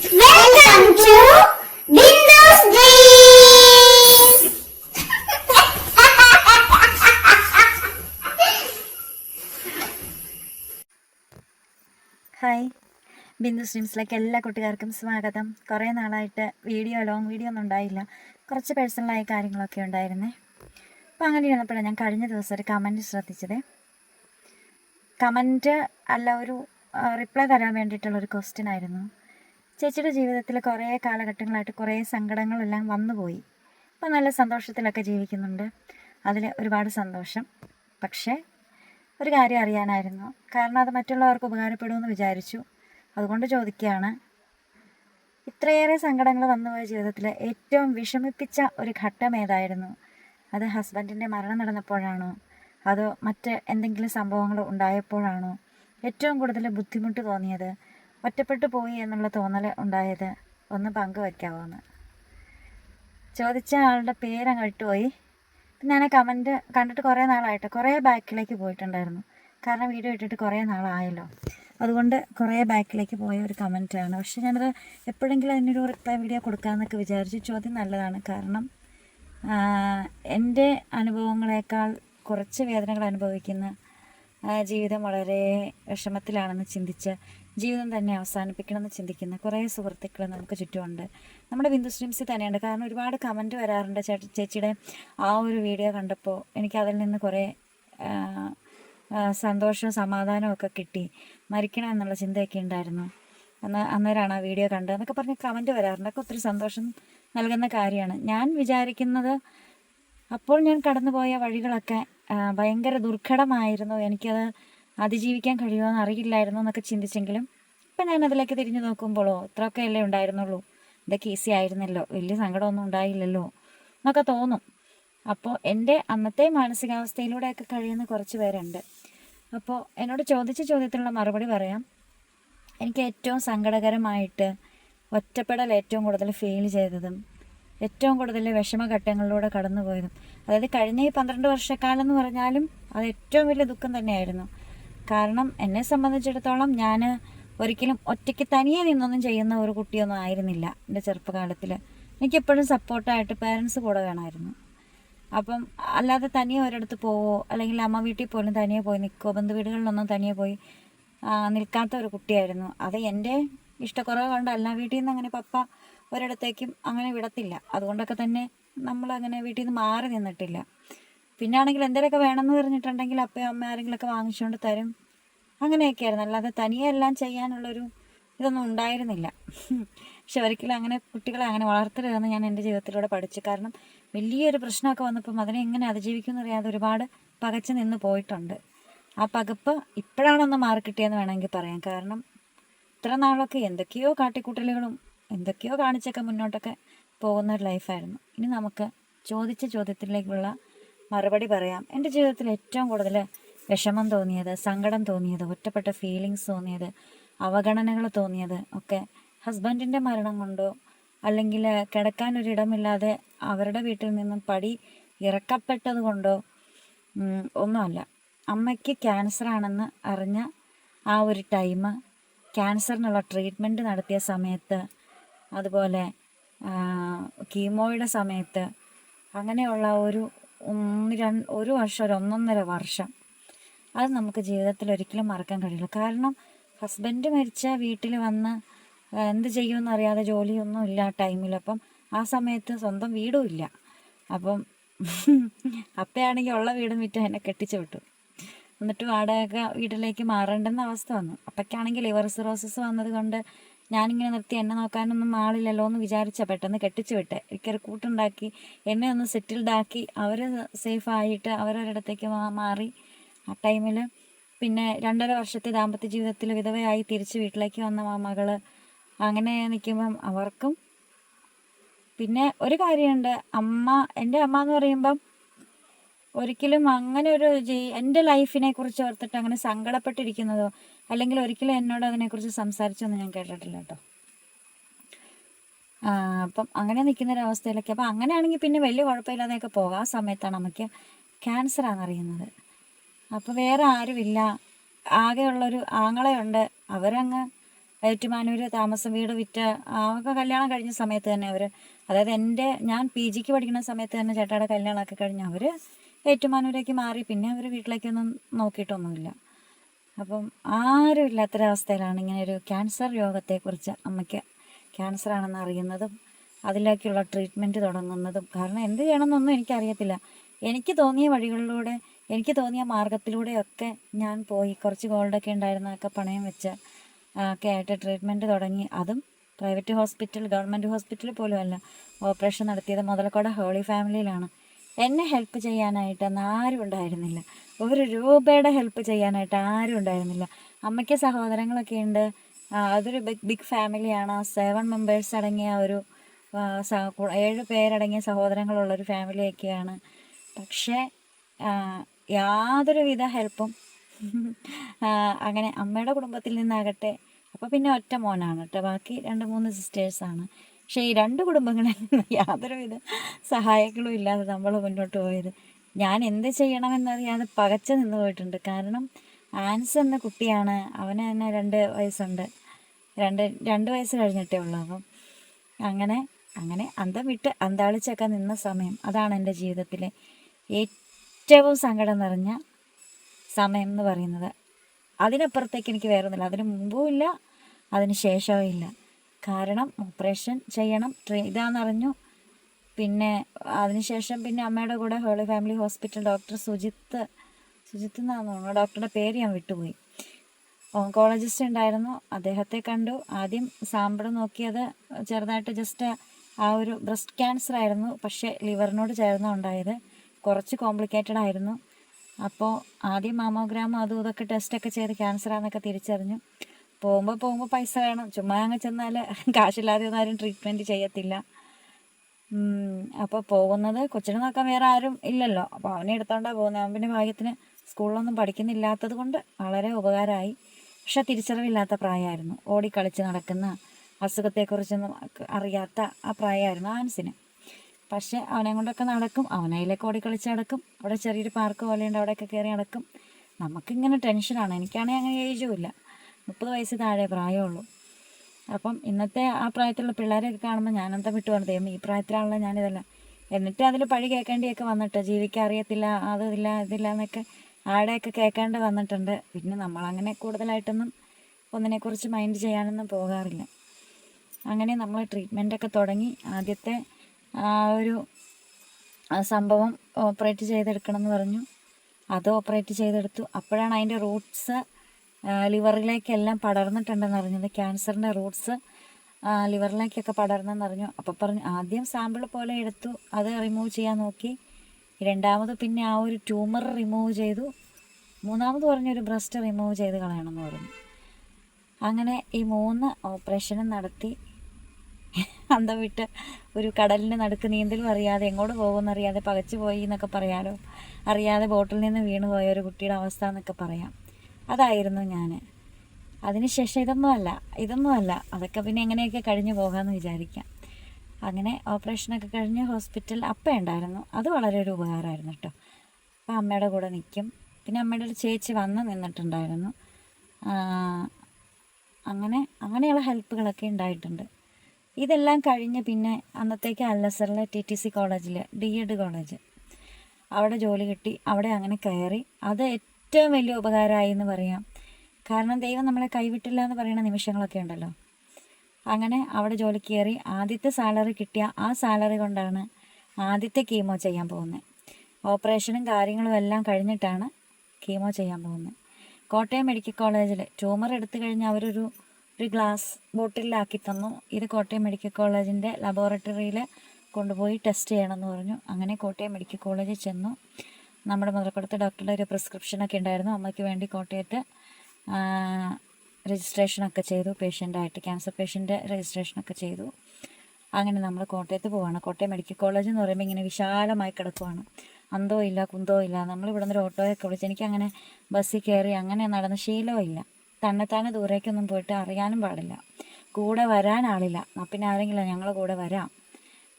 Welcome to Bindu's dreams hi Bindu സ്ട്രീംസിലേക്ക് എല്ലാ കുട്ടികാർക്കും സ്വാഗതം. കുറേ നാളായിട്ട് വീഡിയോ ലോങ് വീഡിയോ ഒന്നും ഉണ്ടായില്ല. കുറച്ച് പേഴ്സണലായ കാര്യങ്ങളൊക്കെ ഉണ്ടായിരുന്നേ. അപ്പോൾ അങ്ങനെ ഇരുന്നപ്പോഴാണ് ഞാൻ കഴിഞ്ഞ ദിവസം ഒരു കമന്റ് ശ്രദ്ധിച്ചത്. കമന്റ് അല്ല ഒരു റിപ്ലൈ തരാൻ വേണ്ടിയിട്ടുള്ളൊരു ക്വസ്റ്റ്യൻ ആയിരുന്നു. ചേച്ചിയുടെ ജീവിതത്തിൽ കുറേ കാലഘട്ടങ്ങളായിട്ട് കുറേ സങ്കടങ്ങളെല്ലാം വന്നുപോയി. അപ്പോൾ നല്ല സന്തോഷത്തിലൊക്കെ ജീവിക്കുന്നുണ്ട്. അതിൽ ഒരുപാട് സന്തോഷം. പക്ഷേ ഒരു കാര്യം അറിയാനായിരുന്നു. കാരണം അത് മറ്റുള്ളവർക്ക് ഉപകാരപ്പെടുമെന്ന് വിചാരിച്ചു. അതുകൊണ്ട് ചോദിക്കുകയാണ്. ഇത്രയേറെ സങ്കടങ്ങൾ വന്നുപോയ ജീവിതത്തിൽ ഏറ്റവും വിഷമിപ്പിച്ച ഒരു ഘട്ടം ഏതായിരുന്നു? അത് ഹസ്ബൻഡിന്റെ മരണം നടന്നപ്പോഴാണോ? അതോ മറ്റ് എന്തെങ്കിലും സംഭവങ്ങൾ ഉണ്ടായപ്പോഴാണോ? ഏറ്റവും കൂടുതൽ ബുദ്ധിമുട്ട് തോന്നിയത് ഒറ്റപ്പെട്ടു പോയി എന്നുള്ള തോന്നൽ ഉണ്ടായത് ഒന്ന് പങ്കുവയ്ക്കാവോ എന്ന് ചോദിച്ച ആളുടെ പേരങ്ങ് വിട്ടുപോയി. പിന്നെ ഞാൻ കമന്റ് കണ്ടിട്ട് കുറേ നാളായിട്ട് കുറേ ബാക്കിലേക്ക് പോയിട്ടുണ്ടായിരുന്നു. കാരണം വീഡിയോ ഇട്ടിട്ട് കുറേ നാളായല്ലോ. അതുകൊണ്ട് കുറേ ബാക്കിലേക്ക് പോയ ഒരു കമന്റാണ് പക്ഷേ ഞാനത് എപ്പോഴെങ്കിലും അതിനൊരു റിപ്ലൈ വീഡിയോ കൊടുക്കാമെന്നൊക്കെ വിചാരിച്ചു ചോദ്യം നല്ലതാണ്. കാരണം എന്റെ അനുഭവങ്ങളെക്കാൾ കുറച്ച് വേദനകൾ അനുഭവിക്കുന്ന ജീവിതം വളരെ വിഷമത്തിലാണെന്ന് ചിന്തിച്ച് ജീവിതം തന്നെ അവസാനിപ്പിക്കണമെന്ന് ചിന്തിക്കുന്ന കുറേ സുഹൃത്തുക്കൾ നമുക്ക് ചുറ്റുമുണ്ട്. നമ്മുടെ ബിന്ദു സ്ട്രീംസിൽ തന്നെയുണ്ട്. കാരണം ഒരുപാട് കമന്റ് വരാറുണ്ട്. ചേട്ട ചേച്ചിയുടെ ആ ഒരു വീഡിയോ കണ്ടപ്പോൾ എനിക്ക് അതിൽ നിന്ന് കുറേ സന്തോഷവും സമാധാനവും ഒക്കെ കിട്ടി. മരിക്കണം എന്നുള്ള ചിന്തയൊക്കെ ഉണ്ടായിരുന്നു. അന്ന് അന്നേരമാണ് ആ വീഡിയോ കണ്ടത്. എന്നൊക്കെ പറഞ്ഞ് കമന്റ് വരാറുണ്ട്. അതൊക്കെ ഒത്തിരി സന്തോഷം നൽകുന്ന കാര്യമാണ്. ഞാൻ വിചാരിക്കുന്നത് അപ്പോൾ ഞാൻ കടന്നുപോയ വഴികളൊക്കെ ഭയങ്കര ദുർഘടമായിരുന്നു. എനിക്കത് അതിജീവിക്കാൻ കഴിയുമോ അറിയില്ലായിരുന്നു എന്നൊക്കെ ചിന്തിച്ചെങ്കിലും ഇപ്പം ഞാൻ അതിലേക്ക് തിരിഞ്ഞു നോക്കുമ്പോഴോ ഇത്രയൊക്കെ അല്ലേ ഉണ്ടായിരുന്നുള്ളൂ. ഇതൊക്കെ ഈസി ആയിരുന്നല്ലോ. വലിയ സങ്കടമൊന്നും ഉണ്ടായില്ലല്ലോ എന്നൊക്കെ തോന്നും. അപ്പോൾ എന്റെ അന്നത്തെ മാനസികാവസ്ഥയിലൂടെയൊക്കെ കഴിയുന്ന കുറച്ച് പേരുണ്ട്. അപ്പോൾ എന്നോട് ചോദിച്ച ചോദ്യത്തിനുള്ള മറുപടി പറയാം. എനിക്ക് ഏറ്റവും സങ്കടകരമായിട്ട് ഒറ്റപ്പെടൽ ഏറ്റവും കൂടുതൽ ഫീൽ ചെയ്തതും ഏറ്റവും കൂടുതൽ വിഷമഘട്ടങ്ങളിലൂടെ കടന്നുപോയതും. അതായത് കഴിഞ്ഞ ഈ പന്ത്രണ്ട് വർഷക്കാലം എന്ന് പറഞ്ഞാലും അത് ഏറ്റവും വലിയ ദുഃഖം തന്നെയായിരുന്നു. കാരണം എന്നെ സംബന്ധിച്ചിടത്തോളം ഞാൻ ഒരിക്കലും ഒറ്റയ്ക്ക് തനിയെ നിന്നൊന്നും ചെയ്യുന്ന ഒരു കുട്ടിയൊന്നും ആയിരുന്നില്ല എന്റെ ചെറുപ്പകാലത്തിൽ എനിക്കെപ്പോഴും സപ്പോർട്ടായിട്ട് പേരൻസ് കൂടെ വേണമായിരുന്നു. അപ്പം അല്ലാതെ തനിയെ ഒരിടത്ത് പോവോ അല്ലെങ്കിൽ അമ്മ വീട്ടിൽ പോലും തനിയെ പോയി നിൽക്കുമോ ബന്ധു വീടുകളിലൊന്നും തനിയെ പോയി നിൽക്കാത്ത ഒരു കുട്ടിയായിരുന്നു. അത് എന്റെ ഇഷ്ടക്കുറവ് കൊണ്ടല്ല വീട്ടിൽ നിന്ന് അങ്ങനെ പപ്പ ഒരിടത്തേക്കും അങ്ങനെ വിടത്തില്ല. അതുകൊണ്ടൊക്കെ തന്നെ നമ്മൾ അങ്ങനെ വീട്ടിൽ നിന്ന് മാറി നിന്നിട്ടില്ല. പിന്നെ ആണെങ്കിൽ എന്തെങ്കിലുമൊക്കെ വേണമെന്ന് പറഞ്ഞിട്ടുണ്ടെങ്കിൽ അപ്പം അമ്മ ആരെങ്കിലുമൊക്കെ വാങ്ങിച്ചുകൊണ്ട് തരും. അങ്ങനെയൊക്കെ ആയിരുന്നു അല്ലാതെ തനിയെ എല്ലാം ചെയ്യാനുള്ളൊരു ഇതൊന്നും ഉണ്ടായിരുന്നില്ല. പക്ഷെ ഒരിക്കലും അങ്ങനെ കുട്ടികളെ അങ്ങനെ വളർത്തരുതെന്ന് ഞാൻ എന്റെ ജീവിതത്തിലൂടെ പഠിച്ചു. കാരണം വലിയൊരു പ്രശ്നമൊക്കെ വന്നപ്പം അതിനെ എങ്ങനെ അതിജീവിക്കുമെന്ന് അറിയാതെ ഒരുപാട് പകച്ചു നിന്ന് പോയിട്ടുണ്ട്. ആ പകപ്പ് ഇപ്പോഴാണൊന്ന് മാറിക്കിട്ടിയെന്ന് വേണമെങ്കിൽ പറയാം. കാരണം ഇത്ര നാളൊക്കെ എന്തൊക്കെയോ കാട്ടിക്കൂട്ടലുകളും എന്തൊക്കെയോ കാണിച്ചൊക്കെ മുന്നോട്ടൊക്കെ പോകുന്ന ഒരു ലൈഫായിരുന്നു ഇനി നമുക്ക് ചോദിച്ച ചോദ്യത്തിലേക്കുള്ള മറുപടി പറയാം. എന്റെ ജീവിതത്തിൽ ഏറ്റവും കൂടുതൽ വിഷമം തോന്നിയത് സങ്കടം തോന്നിയത് ഒറ്റപ്പെട്ട ഫീലിങ്സ് തോന്നിയത് അവഗണനകൾ തോന്നിയത് ഒക്കെ ഹസ്ബൻഡിന്റെ മരണം കൊണ്ടോ അല്ലെങ്കിൽ കിടക്കാൻ കിടക്കാനൊരിടമില്ലാതെ അവരുടെ വീട്ടിൽ നിന്നും പടി ഇറക്കപ്പെട്ടത് കൊണ്ടോ ഒന്നുമല്ല. അമ്മയ്ക്ക് ക്യാൻസർ ആണെന്ന് അറിഞ്ഞ ആ ഒരു ടൈം ക്യാൻസറിനുള്ള ട്രീറ്റ്മെന്റ് നടത്തിയ സമയത്ത് അതുപോലെ കീമോയുടെ സമയത്ത് അങ്ങനെയുള്ള ഒരു രണ്ട് ഒരു വർഷം ഒരു ഒന്നൊന്നര വർഷം. അത് നമുക്ക് ജീവിതത്തിൽ ഒരിക്കലും മറക്കാൻ കഴിയില്ല. കാരണം ഹസ്ബൻഡ് മരിച്ച വീട്ടിൽ വന്ന് എന്ത് ചെയ്യുമെന്ന് അറിയാതെ ജോലിയൊന്നും ഇല്ല ടൈമിൽ അപ്പം ആ സമയത്ത് സ്വന്തം വീടും ഇല്ല. അപ്പം അപ്പയാണെങ്കിൽ ഉള്ള വീടും വിറ്റ് എന്നെ കെട്ടിച്ചു വിട്ടു. എന്നിട്ട് വാടക വീട്ടിലേക്ക് മാറേണ്ടെന്ന അവസ്ഥ വന്നു. അപ്പയ്ക്കാണെങ്കിൽ ലിവർ സിറോസിസ് വന്നത് കൊണ്ട് ഞാനിങ്ങനെ നിർത്തി എന്നെ നോക്കാനൊന്നും ആളില്ലല്ലോ എന്ന് വിചാരിച്ച പെട്ടെന്ന് കെട്ടിച്ചു വിട്ടെ. എനിക്കൊരു കൂട്ടുണ്ടാക്കി എന്നെ ഒന്ന് സെറ്റിൽഡ് ആക്കി അവർ സേഫായിട്ട് അവരൊരിടത്തേക്ക് മാറി. ആ ടൈമിൽ പിന്നെ രണ്ടര വർഷത്തെ ദാമ്പത്യ ജീവിതത്തിൽ വിധവയായി തിരിച്ച് വീട്ടിലേക്ക് വന്ന മകൾ. അങ്ങനെ നിൽക്കുമ്പം അവർക്കും പിന്നെ ഒരു കാര്യമുണ്ട്. അമ്മ എന്റെ അമ്മ എന്ന് പറയുമ്പം ഒരിക്കലും അങ്ങനെ ഒരു എന്റെ ലൈഫിനെ കുറിച്ച് ഓർത്തിട്ട് അങ്ങനെ സങ്കടപ്പെട്ടിരിക്കുന്നതോ അല്ലെങ്കിൽ ഒരിക്കലും എന്നോട് അതിനെക്കുറിച്ച് സംസാരിച്ചൊന്നും ഞാൻ കേട്ടിട്ടില്ല കേട്ടോ. അപ്പം അങ്ങനെ നിൽക്കുന്ന ഒരു അവസ്ഥയിലൊക്കെ. അപ്പം അങ്ങനെയാണെങ്കിൽ പിന്നെ വലിയ കുഴപ്പമില്ലാതെയൊക്കെ പോകാം. ആ സമയത്താണ് നമുക്ക് ക്യാൻസർ ആണെന്നറിയുന്നത് അപ്പോൾ വേറെ ആരുമില്ല. ആകെയുള്ളൊരു ആങ്ങളെയുണ്ട്. അവരങ്ങ് ഏറ്റുമാനൂർ താമസം വീട് വിറ്റ അവർക്ക് കല്യാണം കഴിഞ്ഞ സമയത്ത് തന്നെ അവർ അതായത് എന്റെ ഞാൻ പി ജിക്ക് പഠിക്കുന്ന സമയത്ത് തന്നെ ചേട്ടായുടെ കല്യാണമൊക്കെ കഴിഞ്ഞ് അവർ ഏറ്റുമാനൂരേക്ക് മാറി. പിന്നെ അവർ വീട്ടിലേക്കൊന്നും നോക്കിയിട്ടൊന്നുമില്ല. അപ്പം ആരും ഇല്ലാത്തൊരവസ്ഥയിലാണ് ഇങ്ങനെ ഒരു ക്യാൻസർ രോഗത്തെക്കുറിച്ച് അമ്മയ്ക്ക് ക്യാൻസർ ആണെന്ന് അറിയുന്നതും അതിലേക്കുള്ള ട്രീറ്റ്മെന്റ് തുടങ്ങുന്നതും. കാരണം എന്ത് ചെയ്യണമെന്നൊന്നും എനിക്കറിയത്തില്ല. എനിക്ക് തോന്നിയ വഴികളിലൂടെ എനിക്ക് തോന്നിയ മാർഗത്തിലൂടെയൊക്കെ ഞാൻ പോയി. കുറച്ച് ഗോൾഡൊക്കെ ഉണ്ടായിരുന്നതൊക്കെ പണയം വെച്ച് ഒക്കെ ആയിട്ട് ട്രീറ്റ്മെന്റ് തുടങ്ങി. അതും പ്രൈവറ്റ് ഹോസ്പിറ്റൽ ഗവൺമെന്റ് ഹോസ്പിറ്റൽ പോലും അല്ല ഓപ്പറേഷൻ നടത്തിയത് മുതലക്കോട ഹോളി ഫാമിലിയിലാണ്. എന്നെ ഹെൽപ്പ് ചെയ്യാനായിട്ടൊന്നും ആരും ഉണ്ടായിരുന്നില്ല ഒരു രൂപയുടെ ഹെൽപ്പ് ചെയ്യാനായിട്ട് ആരും ഉണ്ടായിരുന്നില്ല. അമ്മയ്ക്ക് സഹോദരങ്ങളൊക്കെ ഉണ്ട്. അതൊരു ബിഗ് ബിഗ് ഫാമിലിയാണ് സെവൻ മെമ്പേഴ്സ് അടങ്ങിയ ഒരു ഏഴ് പേരടങ്ങിയ സഹോദരങ്ങളുള്ളൊരു ഫാമിലിയൊക്കെയാണ് പക്ഷേ യാതൊരുവിധ ഹെൽപ്പും അങ്ങനെ അമ്മയുടെ കുടുംബത്തിൽ നിന്നാകട്ടെ. അപ്പോൾ പിന്നെ ഒറ്റ മോനാണ് കേട്ടോ. ബാക്കി രണ്ട് മൂന്ന് സിസ്റ്റേഴ്സാണ് പക്ഷേ ഈ രണ്ട് കുടുംബങ്ങളിൽ നിന്ന് യാതൊരുവിധ സഹായങ്ങളും ഇല്ലാതെ നമ്മൾ മുന്നോട്ട് പോയത്. ഞാൻ എന്ത് ചെയ്യണമെന്നറിയാതെ പകച്ചു നിന്ന് പോയിട്ടുണ്ട്. കാരണം ആൻസ് എന്ന കുട്ടിയാണ്. അവന് തന്നെ രണ്ട് വയസ്സുണ്ട്. രണ്ട് രണ്ട് വയസ്സ് കഴിഞ്ഞിട്ടേ ഉള്ളൂ. അപ്പം അങ്ങനെ അങ്ങനെ അന്തം വിട്ട് അന്താളിച്ചൊക്കെ നിന്ന സമയം അതാണ് എന്റെ ജീവിതത്തിലെ ഏറ്റവും സങ്കടം നിറഞ്ഞ സമയം എന്ന് പറയുന്നത്. അതിനപ്പുറത്തേക്ക് എനിക്ക് വേറെ ഒന്നുമില്ല അതിന് മുമ്പും ഇല്ല അതിന് ശേഷവും ഇല്ല. കാരണം ഓപ്പറേഷൻ ചെയ്യണം ഇതാണെന്നറിഞ്ഞു പിന്നെ അതിനുശേഷം പിന്നെ അമ്മയുടെ കൂടെ Holy Family Hospital doctor Sujith Sujith എന്നാണ് തോന്നുന്നു. ഡോക്ടറുടെ പേര് ഞാൻ വിട്ടുപോയി. ഓങ്കോളജിസ്റ്റ് ഉണ്ടായിരുന്നു. അദ്ദേഹത്തെ കണ്ടു. ആദ്യം സാമ്പിൾ നോക്കിയത് ചെറുതായിട്ട് ജസ്റ്റ് ആ ഒരു ബ്രസ്റ്റ് ക്യാൻസർ ആയിരുന്നു. പക്ഷേ ലിവറിനോട് ചേർന്ന് ഉണ്ടായത്. കുറച്ച് കോംപ്ലിക്കേറ്റഡ് ആയിരുന്നു. അപ്പോൾ ആദ്യം മാമോഗ്രാം അതും ഇതൊക്കെ ടെസ്റ്റൊക്കെ ചെയ്ത് ക്യാൻസറാന്നൊക്കെ തിരിച്ചറിഞ്ഞു. പോകുമ്പോൾ പോകുമ്പോൾ പൈസ വേണം. ചുമ്മാ അങ്ങ് ചെന്നാൽ കാശില്ലാതെ ഒന്നും ആരും ട്രീറ്റ്മെന്റ് ചെയ്യത്തില്ല. അപ്പോൾ പോകുന്നത് കൊച്ചിനെ നോക്കാൻ വേറെ ആരും ഇല്ലല്ലോ. അപ്പോൾ അവനെ എടുത്തോണ്ടാണ് പോകുന്നത്. അവൻ പിന്നെ ഭാഗ്യത്തിന് സ്കൂളിലൊന്നും പഠിക്കുന്നില്ലാത്തത് കൊണ്ട് വളരെ ഉപകാരമായി. പക്ഷെ തിരിച്ചറിവില്ലാത്ത പ്രായമായിരുന്നു. ഓടിക്കളിച്ച് നടക്കുന്ന അസുഖത്തെക്കുറിച്ചൊന്നും അറിയാത്ത ആ പ്രായമായിരുന്നു ആൻസിന് പക്ഷെ അവനെ കൊണ്ടൊക്കെ നടക്കും. അവനയിലേക്ക് ഓടിക്കളിച്ച് നടക്കും. അവിടെ ചെറിയൊരു പാർക്ക് പോലെയുണ്ട്. അവിടെയൊക്കെ കയറി നടക്കും. നമുക്കിങ്ങനെ ടെൻഷനാണ്. എനിക്കാണെങ്കിൽ അങ്ങനെ ഏജും ഇല്ല. മുപ്പത് വയസ്സ് താഴെ പ്രായമുള്ളൂ അപ്പം ഇന്നത്തെ ആ പ്രായത്തിലുള്ള പിള്ളേരെയൊക്കെ കാണുമ്പോൾ ഞാനെന്താ വിട്ടു പറഞ്ഞത് ദൈവമേ, ഈ പ്രായത്തിലാണല്ലോ ഞാനിതല്ല. എന്നിട്ട് അതിൽ പഴി കേൾക്കേണ്ടിയൊക്കെ വന്നിട്ട് ജീവിക്കാൻ അറിയത്തില്ല അതില്ല ഇതില്ല എന്നൊക്കെ ആടെയൊക്കെ കേൾക്കേണ്ടി വന്നിട്ടുണ്ട്. പിന്നെ നമ്മളങ്ങനെ കൂടുതലായിട്ടൊന്നും ഒന്നിനെക്കുറിച്ച് മൈൻഡ് ചെയ്യാനൊന്നും പോകാറില്ല. അങ്ങനെ നമ്മൾ ട്രീറ്റ്മെന്റൊക്കെ തുടങ്ങി ആദ്യത്തെ ആ ഒരു സംഭവം ഓപ്പറേറ്റ് ചെയ്തെടുക്കണം എന്ന് പറഞ്ഞു. അത് ഓപ്പറേറ്റ് ചെയ്തെടുത്തു. അപ്പോഴാണ് അതിന്റെ റൂട്ട്സ് ലിവറിലേക്കെല്ലാം പടർന്നിട്ടുണ്ടെന്ന് അറിഞ്ഞത് ക്യാൻസറിന്റെ റൂട്ട്സ് ലിവറിലേക്കൊക്കെ പടർന്നെന്ന് അറിഞ്ഞു. അപ്പോൾ പറഞ്ഞു ആദ്യം സാമ്പിൾ പോലെ എടുത്തു അത് റിമൂവ് ചെയ്യാൻ നോക്കി. രണ്ടാമത് പിന്നെ ആ ഒരു ട്യൂമർ റിമൂവ് ചെയ്തു. മൂന്നാമത് പറഞ്ഞൊരു ബ്രസ്റ്റ് റിമൂവ് ചെയ്ത് കളയണമെന്ന് പറഞ്ഞു. അങ്ങനെ ഈ മൂന്ന് ഓപ്പറേഷനും നടത്തി. അന്തം വിട്ട് ഒരു കടലിന്റെ നടുക്ക് നീന്തലും അറിയാതെ എങ്ങോട്ട് പോകുമെന്ന് അറിയാതെ പകച്ചു പോയി എന്നൊക്കെ പറയാലോ. അറിയാതെ ബോട്ടിൽ നിന്ന് വീണു പോയ ഒരു കുട്ടിയുടെ അവസ്ഥ എന്നൊക്കെ പറയാം. അതായിരുന്നു ഞാൻ അതിനുശേഷം ഇതൊന്നുമല്ല ഇതൊന്നുമല്ല അതൊക്കെ പിന്നെ എങ്ങനെയൊക്കെ കഴിഞ്ഞു പോകാമെന്ന് വിചാരിക്കാം. അങ്ങനെ ഓപ്പറേഷനൊക്കെ കഴിഞ്ഞ് ഹോസ്പിറ്റൽ അപ്പം ഉണ്ടായിരുന്നു. അത് വളരെ ഒരു ഉപകാരമായിരുന്നു കേട്ടോ അപ്പം അമ്മയുടെ കൂടെ നിൽക്കും പിന്നെ അമ്മയുടെ ഒരു ചേച്ചി വന്ന് നിന്നിട്ടുണ്ടായിരുന്നു. അങ്ങനെ അങ്ങനെയുള്ള ഹെൽപ്പുകളൊക്കെ ഉണ്ടായിട്ടുണ്ട്. ഇതെല്ലാം കഴിഞ്ഞ് പിന്നെ അന്നത്തേക്ക് അല്ലസറിലെ ടി ടി സി കോളേജിൽ ഡി എഡ് കോളേജ്. അവിടെ ജോലി കിട്ടി. അവിടെ അങ്ങനെ കയറി. അത് ഏറ്റവും വലിയ ഉപകാരമായി എന്ന് പറയാം. കാരണം ദൈവം നമ്മളെ കൈവിട്ടില്ല എന്ന് പറയുന്ന നിമിഷങ്ങളൊക്കെ ഉണ്ടല്ലോ. അങ്ങനെ അവിടെ ജോലി കയറി ആദ്യത്തെ സാലറി കിട്ടിയ ആ സാലറി കൊണ്ടാണ് ആദ്യത്തെ കീമോ ചെയ്യാൻ പോകുന്നത്. ഓപ്പറേഷനും കാര്യങ്ങളും എല്ലാം കഴിഞ്ഞിട്ടാണ് കീമോ ചെയ്യാൻ പോകുന്നത്. കോട്ടയം മെഡിക്കൽ കോളേജിൽ ട്യൂമർ എടുത്തു കഴിഞ്ഞ് അവരൊരു ഒരു ഗ്ലാസ് ബോട്ടിലാക്കി തന്നു. ഇത് കോട്ടയം മെഡിക്കൽ കോളേജിന്റെ ലബോറട്ടറിയിൽ കൊണ്ടുപോയി ടെസ്റ്റ് ചെയ്യണമെന്ന് പറഞ്ഞു. അങ്ങനെ കോട്ടയം മെഡിക്കൽ കോളേജിൽ ചെന്നു. നമ്മുടെ മുതലക്കുളത്ത് ഡോക്ടറുടെ ഒരു പ്രിസ്ക്രിപ്ഷനൊക്കെ ഉണ്ടായിരുന്നു. അമ്മയ്ക്ക് വേണ്ടി കോട്ടയത്ത് രജിസ്ട്രേഷനൊക്കെ ചെയ്തു. പേഷ്യന്റായിട്ട് ക്യാൻസർ പേഷ്യന്റ് രജിസ്ട്രേഷനൊക്കെ ചെയ്തു. അങ്ങനെ നമ്മൾ കോട്ടയത്ത് പോവാണ്. കോട്ടയം മെഡിക്കൽ കോളേജ് എന്ന് പറയുമ്പോൾ ഇങ്ങനെ വിശാലമായി കിടക്കുവാണ്. അന്തോ ഇല്ല കുന്തോ ഇല്ല. നമ്മൾ ഇവിടെ നിന്നൊരു ഓട്ടോയൊക്കെ വിളിച്ച് എനിക്കങ്ങനെ ബസ്സിൽ കയറി അങ്ങനെ നടന്ന ശീലവും ഇല്ല. തന്നെത്താനെ ദൂരേക്കൊന്നും പോയിട്ട് അറിയാനും പാടില്ല. കൂടെ വരാൻ ആളില്ല. പിന്നെ ആരെങ്കിലും ഞങ്ങൾ കൂടെ വരാം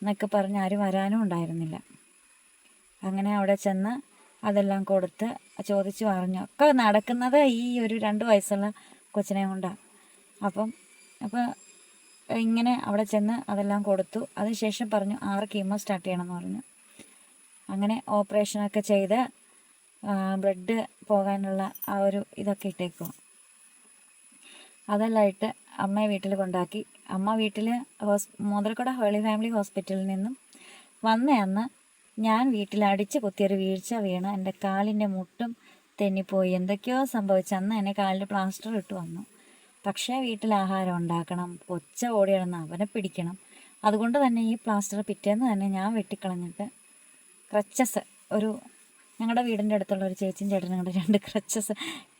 എന്നൊക്കെ പറഞ്ഞ് ആരും വരാനും ഉണ്ടായിരുന്നില്ല. അങ്ങനെ അവിടെ ചെന്ന് അതെല്ലാം കൊടുത്ത് ചോദിച്ചു പറഞ്ഞു. ഒക്കെ നടക്കുന്നത് ഈ ഒരു രണ്ട് വയസ്സുള്ള കൊച്ചിനെ കൊണ്ടാണ് അപ്പം അപ്പോൾ ഇങ്ങനെ അവിടെ ചെന്ന് അതെല്ലാം കൊടുത്തു. അതിനുശേഷം പറഞ്ഞു ആറ് കീമോ സ്റ്റാർട്ട് ചെയ്യണമെന്ന് പറഞ്ഞു. അങ്ങനെ ഓപ്പറേഷനൊക്കെ ചെയ്ത് ബ്ലഡ് പോകാനുള്ള ആ ഒരു ഇതൊക്കെ ഇട്ടേക്കുക അതെല്ലാം ഇട്ട് അമ്മയെ വീട്ടിൽ കൊണ്ടാക്കി. അമ്മ വീട്ടിൽ ഹോസ് മുതൽക്കട ഹോളി ഫാമിലി ഹോസ്പിറ്റലിൽ നിന്നും വന്ന അന്ന് ഞാൻ വീട്ടിൽ അടിച്ച് കുത്തിയൊരു വീഴ്ച വീണ് എന്റെ കാലിന്റെ മുട്ടും തെന്നിപ്പോയി. എന്തൊക്കെയോ സംഭവിച്ചു. അന്ന് എന്നെ കാലിൽ പ്ലാസ്റ്റർ ഇട്ട് വന്നു. പക്ഷേ വീട്ടിൽ ആഹാരം ഉണ്ടാക്കണം. കൊച്ച ഓടിയിടന്ന് അവനെ പിടിക്കണം. അതുകൊണ്ട് തന്നെ ഈ പ്ലാസ്റ്റർ പിറ്റേന്ന് തന്നെ ഞാൻ വെട്ടിക്കളഞ്ഞിട്ട് ക്രച്ചസ് ഒരു ഞങ്ങളുടെ വീടിന്റെ അടുത്തുള്ള ഒരു ചേച്ചിയും ചേട്ടനും കൂടെ രണ്ട് ക്രച്ചസ്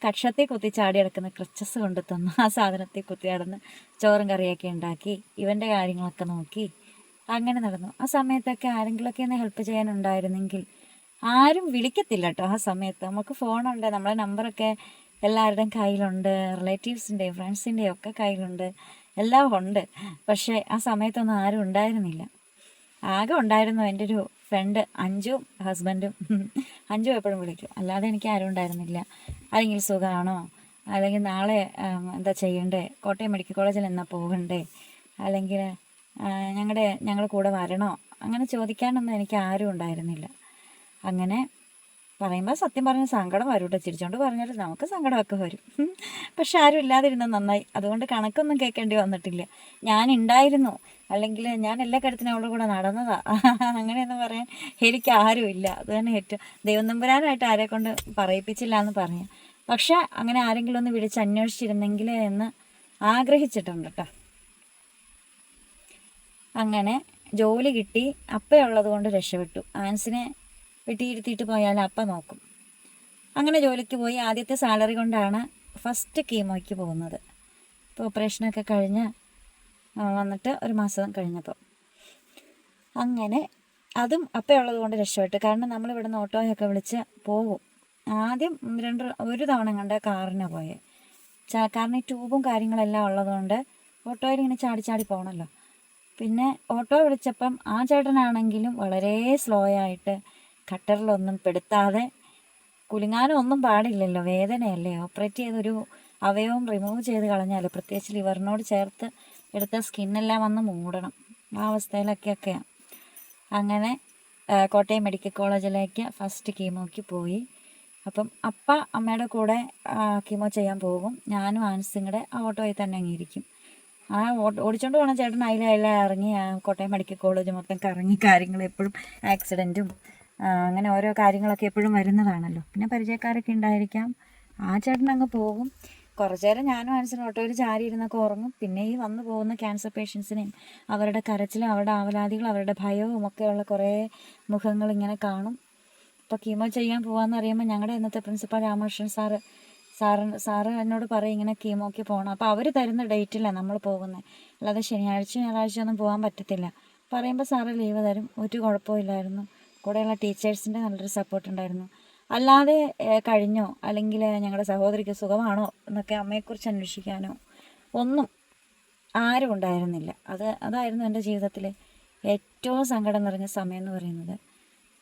കക്ഷത്തെ കുത്തി ചാടി കിടക്കുന്ന ക്രച്ചസ് കൊണ്ട് തന്നു. ആ സാധനത്തെ കുത്തി നടന്ന് ചോറും കറിയൊക്കെ ഉണ്ടാക്കി ഇവന്റെ കാര്യങ്ങളൊക്കെ നോക്കി അങ്ങനെ നടന്നു. ആ സമയത്തൊക്കെ ആരെങ്കിലുമൊക്കെ ഒന്ന് ഹെൽപ്പ് ചെയ്യാനുണ്ടായിരുന്നെങ്കിൽ ആരും വിളിക്കത്തില്ല കേട്ടോ ആ സമയത്ത്. നമുക്ക് ഫോണുണ്ട് നമ്മളെ നമ്പറൊക്കെ എല്ലാവരുടെയും കയ്യിലുണ്ട് റിലേറ്റീവ്സിന്റെയും ഫ്രണ്ട്സിന്റെയും ഒക്കെ കയ്യിലുണ്ട് എല്ലാം ഉണ്ട്. പക്ഷേ ആ സമയത്തൊന്നും ആരും ഉണ്ടായിരുന്നില്ല. ആകെ ഉണ്ടായിരുന്നു എന്റെ ഒരു ഫ്രണ്ട് അഞ്ചും ഹസ്ബൻഡും അഞ്ചും എപ്പോഴും വിളിക്കും. അല്ലാതെ എനിക്ക് ആരും ഉണ്ടായിരുന്നില്ല. അല്ലെങ്കിൽ സുഖമാണോ അല്ലെങ്കിൽ നാളെ എന്താ ചെയ്യണ്ടേ? കോട്ടയം മെഡിക്കൽ കോളേജിൽ എന്നാ പോകണ്ടേ? അല്ലെങ്കിൽ ഞങ്ങളുടെ ഞങ്ങൾ കൂടെ വരണോ? അങ്ങനെ ചോദിക്കാനൊന്നും എനിക്ക് ആരും ഉണ്ടായിരുന്നില്ല. അങ്ങനെ പറയുമ്പോൾ സത്യം പറഞ്ഞ സങ്കടം വരും കേട്ടോ ചിരിച്ചോണ്ട് പറഞ്ഞാൽ നമുക്ക് സങ്കടമൊക്കെ വരും. പക്ഷെ ആരും ഇല്ലാതിരുന്ന നന്നായി. അതുകൊണ്ട് കണക്കൊന്നും കേൾക്കേണ്ടി വന്നിട്ടില്ല. ഞാൻ ഉണ്ടായിരുന്നു അല്ലെങ്കിൽ ഞാൻ എല്ലാ കാര്യത്തിനും അവളുടെ കൂടെ നടന്നതാ. അങ്ങനെയൊന്നും പറയാൻ എനിക്ക് ആരും ഇല്ല. അത് തന്നെ ഏറ്റവും ദൈവം നമ്പുരാനായിട്ട് ആരെ കൊണ്ട് പറയിപ്പിച്ചില്ല എന്ന് പറയാം പക്ഷെ അങ്ങനെ ആരെങ്കിലും ഒന്ന് വിളിച്ച് അന്വേഷിച്ചിരുന്നെങ്കിൽ എന്ന് ആഗ്രഹിച്ചിട്ടുണ്ട് കേട്ടോ അങ്ങനെ ജോലി കിട്ടി. അപ്പയുള്ളത് കൊണ്ട് രക്ഷപ്പെട്ടു. ആൻസിനെ വെട്ടിയിരുത്തിയിട്ട് പോയാൽ അപ്പ നോക്കും. അങ്ങനെ ജോലിക്ക് പോയി. ആദ്യത്തെ സാലറി കൊണ്ടാണ് ഫസ്റ്റ് കീമോയ്ക്ക് പോകുന്നത്. ഇപ്പോൾ ഓപ്പറേഷനൊക്കെ കഴിഞ്ഞ് വന്നിട്ട് ഒരു മാസം കഴിഞ്ഞപ്പോൾ അങ്ങനെ അതും അപ്പയുള്ളത് കൊണ്ട് രക്ഷപ്പെട്ടു. കാരണം നമ്മൾ ഇവിടുന്ന് ഓട്ടോയൊക്കെ വിളിച്ച് പോകും. ആദ്യം രണ്ട് ഒരു തവണ കണ്ട കാറിന് പോയേ. കാരണം ഈ ട്യൂബും കാര്യങ്ങളെല്ലാം ഉള്ളതുകൊണ്ട് ഓട്ടോയിൽ ഇങ്ങനെ ചാടി ചാടി പോകണമല്ലോ പിന്നെ ഓട്ടോ വിളിച്ചപ്പം ആ ചേട്ടനാണെങ്കിലും വളരെ സ്ലോ ആയിട്ട് കട്ടറിലൊന്നും പെടുത്താതെ കുലുങ്ങാനും ഒന്നും പാടില്ലല്ലോ വേദനയല്ലേ? ഓപ്പറേറ്റ് ചെയ്തൊരു അവയവം റിമൂവ് ചെയ്ത് കളഞ്ഞാൽ പ്രത്യേകിച്ച് ലിവറിനോട് ചേർത്ത് എടുത്ത സ്കിന്നെല്ലാം വന്ന് മൂടണം. ആ അവസ്ഥയിലൊക്കെയൊക്കെയാണ് അങ്ങനെ കോട്ടയം മെഡിക്കൽ കോളേജിലേക്ക് ഫസ്റ്റ് കീമോയ്ക്ക് പോയി. അപ്പം അപ്പ അമ്മയുടെ കൂടെ കീമോ ചെയ്യാൻ പോകും. ഞാനും ആൻസിങ്ങടെ ആ ഓട്ടോയിൽ തന്നെ അങ്ങിരിക്കും. ആ ഓടിച്ചോണ്ട് പോകണം ചേട്ടൻ. അതിലെ അതിലെ ഇറങ്ങി കോട്ടയം മെഡിക്കൽ കോളേജ് മൊത്തം കറങ്ങി കാര്യങ്ങൾ എപ്പോഴും ആക്സിഡന്റും അങ്ങനെ ഓരോ കാര്യങ്ങളൊക്കെ എപ്പോഴും വരുന്നതാണല്ലോ. പിന്നെ പരിചയക്കാരൊക്കെ ഉണ്ടായിരിക്കാം. ആ ചേട്ടൻ അങ്ങ് പോകും. കുറച്ചു നേരം ഞാനും മനസ്സിന് ഓട്ടോയിൽ ചാരി ഇരുന്നൊക്കെ ഉറങ്ങും. പിന്നെ ഈ വന്നു പോകുന്ന ക്യാൻസർ പേഷ്യൻസിനെയും അവരുടെ കരച്ചിലും അവരുടെ ആവലാതികളും അവരുടെ ഭയവും ഒക്കെയുള്ള കുറേ മുഖങ്ങൾ ഇങ്ങനെ കാണും. ഇപ്പോൾ കീമോ ചെയ്യാൻ പോകാമെന്ന് അറിയുമ്പോൾ ഞങ്ങളുടെ ഇന്നത്തെ principal Ramakrishnan sir sir sir എന്നോട് പറയും ഇങ്ങനെ കീമോക്ക് പോകണം അപ്പോൾ അവർ തരുന്ന ഡേറ്റിലാണ് നമ്മൾ പോകുന്നത് അല്ലാതെ ശനിയാഴ്ച ഞായറാഴ്ച ഒന്നും പോകാൻ പറ്റത്തില്ല. പറയുമ്പോൾ സാറ് ലീവ് തരും. ഒരു കുഴപ്പമില്ലായിരുന്നു. കൂടെയുള്ള ടീച്ചേഴ്സിന്റെ നല്ലൊരു സപ്പോർട്ട് ഉണ്ടായിരുന്നു. അല്ലാതെ കഴിഞ്ഞോ? അല്ലെങ്കിൽ ഞങ്ങളുടെ സഹോദരിക്ക് സുഖമാണോ? എന്നൊക്കെ അമ്മയെക്കുറിച്ച് അന്വേഷിക്കാനോ ഒന്നും ആരും ഉണ്ടായിരുന്നില്ല. അത് അതായിരുന്നു എന്റെ ജീവിതത്തിലെ ഏറ്റവും സങ്കടം നിറഞ്ഞ സമയം എന്ന് പറയുന്നത്.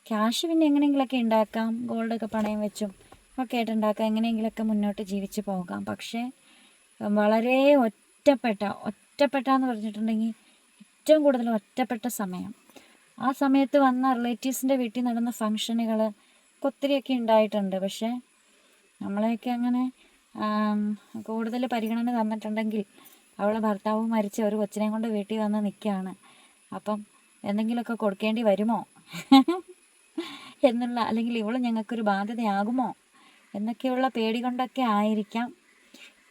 ക്യാഷ് പിന്നെ എങ്ങനെയെങ്കിലുമൊക്കെ ഉണ്ടാക്കാം. ഗോൾഡൊക്കെ പണയം വെച്ചും ഒക്കെ ആയിട്ടുണ്ടാക്കാം എങ്ങനെയെങ്കിലുമൊക്കെ മുന്നോട്ട് ജീവിച്ച് പോകാം. പക്ഷേ വളരെ ഒറ്റപ്പെട്ട ഒറ്റപ്പെട്ട എന്ന് പറഞ്ഞിട്ടുണ്ടെങ്കിൽ ഏറ്റവും കൂടുതൽ ഒറ്റപ്പെട്ട സമയം. ആ സമയത്ത് വന്ന റിലേറ്റീവ്സിന്റെ വീട്ടിൽ നടന്ന ഫങ്ഷനുകൾ ഒത്തിരിയൊക്കെ ഉണ്ടായിട്ടുണ്ട്. പക്ഷേ നമ്മളെയൊക്കെ അങ്ങനെ കൂടുതൽ പരിഗണന തന്നിട്ടുണ്ടെങ്കിൽ അവളെ ഭർത്താവ് മരിച്ച ഒരു കൊച്ചിനെ കൊണ്ട് വീട്ടിൽ വന്ന് നിൽക്കുകയാണ് അപ്പം എന്തെങ്കിലുമൊക്കെ കൊടുക്കേണ്ടി വരുമോ? എന്നുള്ള അല്ലെങ്കിൽ ഇവൾ ഞങ്ങൾക്കൊരു ബാധ്യതയാകുമോ? എന്നൊക്കെയുള്ള പേടി കൊണ്ടൊക്കെ ആയിരിക്കാം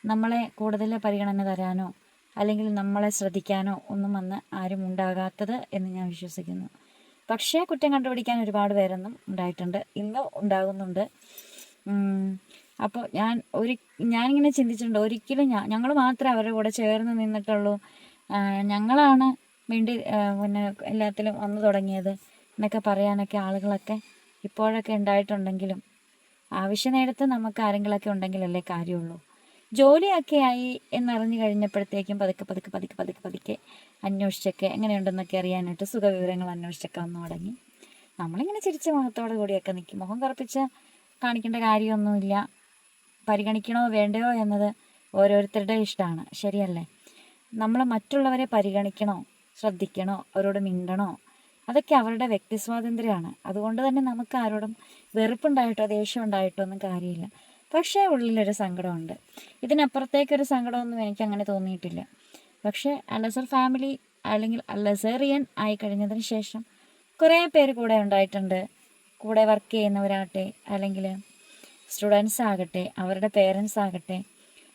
നമ്മളെ കൂടുതൽ പരിഗണന തരാനോ അല്ലെങ്കിൽ നമ്മളെ ശ്രദ്ധിക്കാനോ ഒന്നും വന്ന് ആരും ഉണ്ടാകാത്തത് എന്ന് ഞാൻ വിശ്വസിക്കുന്നു. പക്ഷേ കുറ്റം കണ്ടുപിടിക്കാൻ ഒരുപാട് പേരൊന്നും ഉണ്ടായിട്ടുണ്ട്. ഇന്ന് ഉണ്ടാകുന്നുണ്ട്. അപ്പോൾ ഞാൻ ഒരു ഞാനിങ്ങനെ ചിന്തിച്ചിട്ടുണ്ട്. ഒരിക്കലും ഞാൻ ഞങ്ങൾ മാത്രമേ അവരുടെ കൂടെ ചേർന്ന് നിന്നിട്ടുള്ളൂ. ഞങ്ങളാണ് വേണ്ടി പിന്നെ എല്ലാത്തിലും വന്നു തുടങ്ങിയത് എന്നൊക്കെ പറയാനൊക്കെ ആളുകളൊക്കെ ഇപ്പോഴൊക്കെ ഉണ്ടായിട്ടുണ്ടെങ്കിലും ആവശ്യ നേരത്ത് നമുക്ക് ആരെങ്കിലൊക്കെ ഉണ്ടെങ്കിലല്ലേ കാര്യമുള്ളൂ. ജോലിയൊക്കെ ആയി എന്നറിഞ്ഞു കഴിഞ്ഞപ്പോഴത്തേക്കും പതുക്കെ പതുക്കെ പതുക്കെ പതുക്കെ പതുക്കെ അന്വേഷിച്ചൊക്കെ എങ്ങനെയുണ്ടെന്നൊക്കെ അറിയാനായിട്ട് സുഖവിവരങ്ങൾ അന്വേഷിച്ചൊക്കെ വന്നു തുടങ്ങി. നമ്മളിങ്ങനെ ചിരിച്ച മുഖത്തോടു കൂടിയൊക്കെ നിൽക്കും. മുഖം കറുപ്പിച്ച് കാണിക്കേണ്ട കാര്യമൊന്നുമില്ല. പരിഗണിക്കണോ വേണ്ടയോ എന്നത് ഓരോരുത്തരുടെ ഇഷ്ടമാണ്. ശരിയല്ലേ? നമ്മൾ മറ്റുള്ളവരെ പരിഗണിക്കണോ? ശ്രദ്ധിക്കണോ? അവരോട് മിണ്ടണോ? അതൊക്കെ അവരുടെ വ്യക്തി സ്വാതന്ത്ര്യമാണ്. അതുകൊണ്ട് തന്നെ നമുക്ക് ആരോടും വെറുപ്പുണ്ടായിട്ടോ ദേഷ്യം ഉണ്ടായിട്ടോ ഒന്നും കാര്യമില്ല. പക്ഷേ ഉള്ളിലൊരു സങ്കടമുണ്ട്. ഇതിനപ്പുറത്തേക്കൊരു സങ്കടമൊന്നും എനിക്ക് അങ്ങനെ തോന്നിയിട്ടില്ല. പക്ഷേ അലസർ ഫാമിലി അല്ലെങ്കിൽ അലസേറിയൻ ആയി കഴിഞ്ഞതിന് ശേഷം കുറേ പേര് കൂടെ ഉണ്ടായിട്ടുണ്ട്. കൂടെ വർക്ക് ചെയ്യുന്നവരാകട്ടെ അല്ലെങ്കിൽ സ്റ്റുഡൻസ് ആകട്ടെ അവരുടെ പേരൻസ് ആകട്ടെ.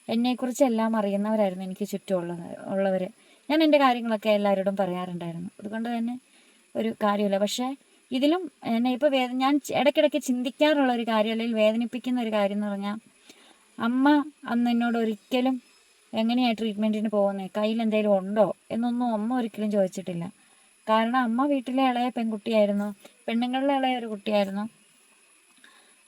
എന്നെക്കുറിച്ച് എല്ലാം അറിയുന്നവരായിരുന്നു എനിക്ക് ചുറ്റുമുള്ളത് ഉള്ളവർ ഞാൻ എന്റെ കാര്യങ്ങളൊക്കെ എല്ലാവരോടും പറയാറുണ്ടായിരുന്നു. അതുകൊണ്ട് തന്നെ ഒരു കാര്യമില്ല. പക്ഷേ ഇതിലും എന്നെ ഇപ്പോൾ വേദ ഞാൻ ഇടയ്ക്കിടയ്ക്ക് ചിന്തിക്കാറുള്ള ഒരു കാര്യം അല്ലെങ്കിൽ വേദനിപ്പിക്കുന്ന ഒരു കാര്യം എന്ന് പറഞ്ഞാൽ അമ്മ അന്ന് എന്നോട് ഒരിക്കലും എങ്ങനെയാണ് ട്രീറ്റ്മെന്റിന് പോകുന്നത് കയ്യിൽ എന്തെങ്കിലും ഉണ്ടോ? എന്നൊന്നും അമ്മ ഒരിക്കലും ചോദിച്ചിട്ടില്ല. കാരണം അമ്മ വീട്ടിലെ ഇളയ പെൺകുട്ടിയായിരുന്നു. പെണ്ണുങ്ങളിലെ ഇളയ ഒരു കുട്ടിയായിരുന്നു.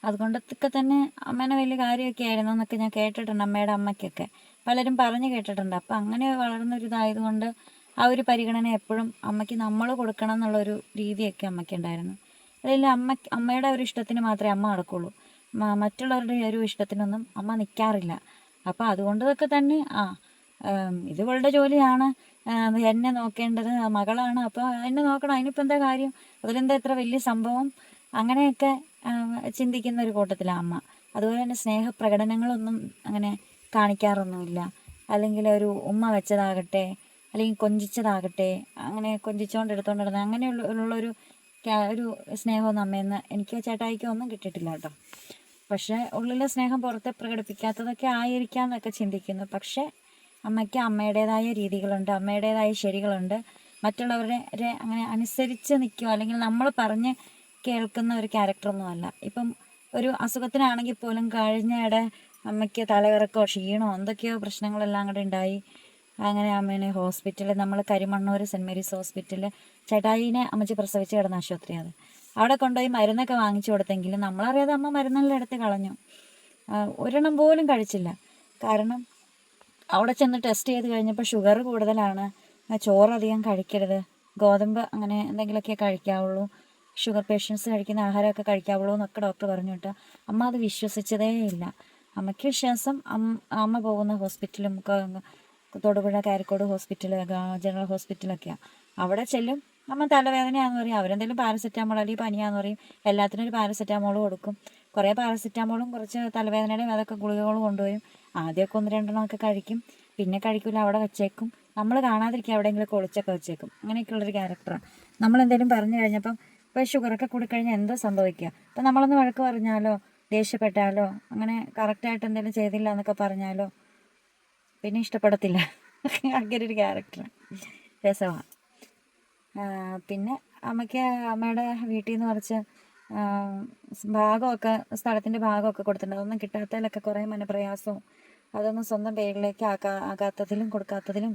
അതുകൊണ്ടൊക്കെ തന്നെ അമ്മേനെ വലിയ കാര്യമൊക്കെ ആയിരുന്നു എന്നൊക്കെ ഞാൻ കേട്ടിട്ടുണ്ട് അമ്മയുടെ അമ്മയ്ക്കൊക്കെ. പലരും പറഞ്ഞു കേട്ടിട്ടുണ്ട്. അപ്പം അങ്ങനെ വളർന്നൊരിതായതുകൊണ്ട് ആ ഒരു പരിഗണന എപ്പോഴും അമ്മയ്ക്ക് നമ്മൾ കൊടുക്കണം എന്നുള്ളൊരു രീതിയൊക്കെ അമ്മയ്ക്ക് ഉണ്ടായിരുന്നു. അല്ലെങ്കിൽ അമ്മ അമ്മയുടെ ഒരു ഇഷ്ടത്തിന് മാത്രമേ അമ്മ നടക്കുള്ളൂ. മറ്റുള്ളവരുടെ ഒരു ഇഷ്ടത്തിനൊന്നും അമ്മ നിൽക്കാറില്ല അപ്പോൾ അതുകൊണ്ടൊക്കെ തന്നെ ആ ഇത് ജോലിയാണ് എന്നെ നോക്കേണ്ടത് മകളാണ് അപ്പോൾ എന്നെ നോക്കണം അതിനിപ്പോൾ എന്താ കാര്യം? അതിലെന്താ ഇത്ര വലിയ സംഭവം? അങ്ങനെയൊക്കെ ചിന്തിക്കുന്ന ഒരു കൂട്ടത്തിലാണ് അമ്മ. അതുപോലെ തന്നെ സ്നേഹപ്രകടനങ്ങളൊന്നും അങ്ങനെ കാണിക്കാറൊന്നുമില്ല. അല്ലെങ്കിൽ ഒരു ഉമ്മ വെച്ചതാകട്ടെ അല്ലെങ്കിൽ കൊഞ്ചിച്ചതാകട്ടെ അങ്ങനെ കൊഞ്ചിച്ചുകൊണ്ട് എടുത്തുകൊണ്ട് നടന്നത് അങ്ങനെയുള്ള ഒരു ഒരു സ്നേഹമൊന്നും അമ്മയെന്ന് എനിക്ക് ചേട്ടായിക്കോ ഒന്നും കിട്ടിയിട്ടില്ല കേട്ടോ. പക്ഷേ ഉള്ളിലെ സ്നേഹം പുറത്തെ പ്രകടിപ്പിക്കാത്തതൊക്കെ ആയിരിക്കാം എന്നൊക്കെ ചിന്തിക്കുന്നു. പക്ഷേ അമ്മയ്ക്ക് അമ്മയുടേതായ രീതികളുണ്ട് അമ്മയുടേതായ ശരികളുണ്ട്. മറ്റുള്ളവരെ അങ്ങനെ അനുസരിച്ച് നിൽക്കുക അല്ലെങ്കിൽ നമ്മൾ പറഞ്ഞ് കേൾക്കുന്ന ഒരു ക്യാരക്ടറൊന്നുമല്ല ഇപ്പം ഒരു അസുഖത്തിനാണെങ്കിൽ പോലും കഴിഞ്ഞയിടെ അമ്മയ്ക്ക് തലകറക്കോ ക്ഷീണോ എന്തൊക്കെയോ പ്രശ്നങ്ങളെല്ലാം കൂടെ ഉണ്ടായി. അങ്ങനെ അമ്മേനെ ഹോസ്പിറ്റലിൽ നമ്മൾ കരിമണ്ണൂർ സെന്റ് മേരീസ് ഹോസ്പിറ്റലിൽ ചേട്ടായിനെ അമ്മച്ചി പ്രസവിച്ച് കിടന്ന ആശുപത്രിയാണ് അവിടെ കൊണ്ടുപോയി മരുന്നൊക്കെ വാങ്ങിച്ചു കൊടുത്തെങ്കിലും നമ്മളറിയാതെ അമ്മ മരുന്നെല്ലാം എടുത്ത് കളഞ്ഞു. ഒരെണ്ണം പോലും കഴിച്ചില്ല. കാരണം അവിടെ ചെന്ന് ടെസ്റ്റ് ചെയ്ത് കഴിഞ്ഞപ്പോൾ ഷുഗർ കൂടുതലാണ്. ചോറ് കഴിക്കരുത്. ഗോതമ്പ് അങ്ങനെ എന്തെങ്കിലുമൊക്കെ കഴിക്കാവുള്ളൂ. ഷുഗർ പേഷ്യൻസ് കഴിക്കുന്ന ആഹാരമൊക്കെ കഴിക്കാവുള്ളൂ എന്നൊക്കെ ഡോക്ടർ പറഞ്ഞു കേട്ടോ. അമ്മ അത് വിശ്വസിച്ചതേ ഇല്ല അമ്മയ്ക്ക് വിശ്വാസം അമ്മ പോകുന്ന ഹോസ്പിറ്റലും തൊടുപുഴ കാരിക്കോട് ഹോസ്പിറ്റൽ ജനറൽ ഹോസ്പിറ്റലൊക്കെയാണ് അവിടെ ചെല്ലും. നമ്മൾ തലവേദനയാന്ന് പറയും. അവരെന്തെങ്കിലും പാരസെറ്റാമോൾ അല്ലെങ്കിൽ പനിയാന്ന് പറയും. എല്ലാത്തിനും ഒരു പാരസെറ്റാമോൾ കൊടുക്കും. കുറേ പാരസെറ്റാമോളും കുറച്ച് തലവേദനയുടെയും അതൊക്കെ ഗുളികകളും കൊണ്ടുവരും ആദ്യമൊക്കെ ഒന്ന് രണ്ടെണ്ണമൊക്കെ കഴിക്കും. പിന്നെ കഴിക്കില്ല അവിടെ വെച്ചേക്കും. നമ്മൾ കാണാതിരിക്കുക എവിടെയെങ്കിലും ഒളിച്ചൊക്കെ വെച്ചേക്കും. അങ്ങനെയൊക്കെയുള്ളൊരു ക്യാരക്ടറാണ് നമ്മളെന്തെങ്കിലും പറഞ്ഞു കഴിഞ്ഞപ്പം ഇപ്പോൾ ഷുഗറൊക്കെ കൂടിക്കഴിഞ്ഞാൽ എന്താ സംഭവിക്കുക ഇപ്പം നമ്മളൊന്ന് വഴക്ക് പറഞ്ഞാലോ? ദേഷ്യപ്പെട്ടാലോ? അങ്ങനെ കറക്റ്റായിട്ട് എന്തെങ്കിലും ചെയ്തില്ല എന്നൊക്കെ പറഞ്ഞാലോ? പിന്നെ ഇഷ്ടപ്പെടത്തില്ല. അങ്ങനെ ഒരു ക്യാരക്ടർ രസമാണ് പിന്നെ അമ്മയ്ക്ക് അമ്മയുടെ വീട്ടിൽ നിന്ന് കുറച്ച് ഭാഗമൊക്കെ സ്ഥലത്തിന്റെ ഭാഗമൊക്കെ കൊടുത്തിട്ടുണ്ട്. അതൊന്നും കിട്ടാത്തതിലൊക്കെ കുറേ മനപ്രയാസവും അതൊന്നും സ്വന്തം പേരിലേക്ക് ആക്കാ ആകാത്തതിലും കൊടുക്കാത്തതിലും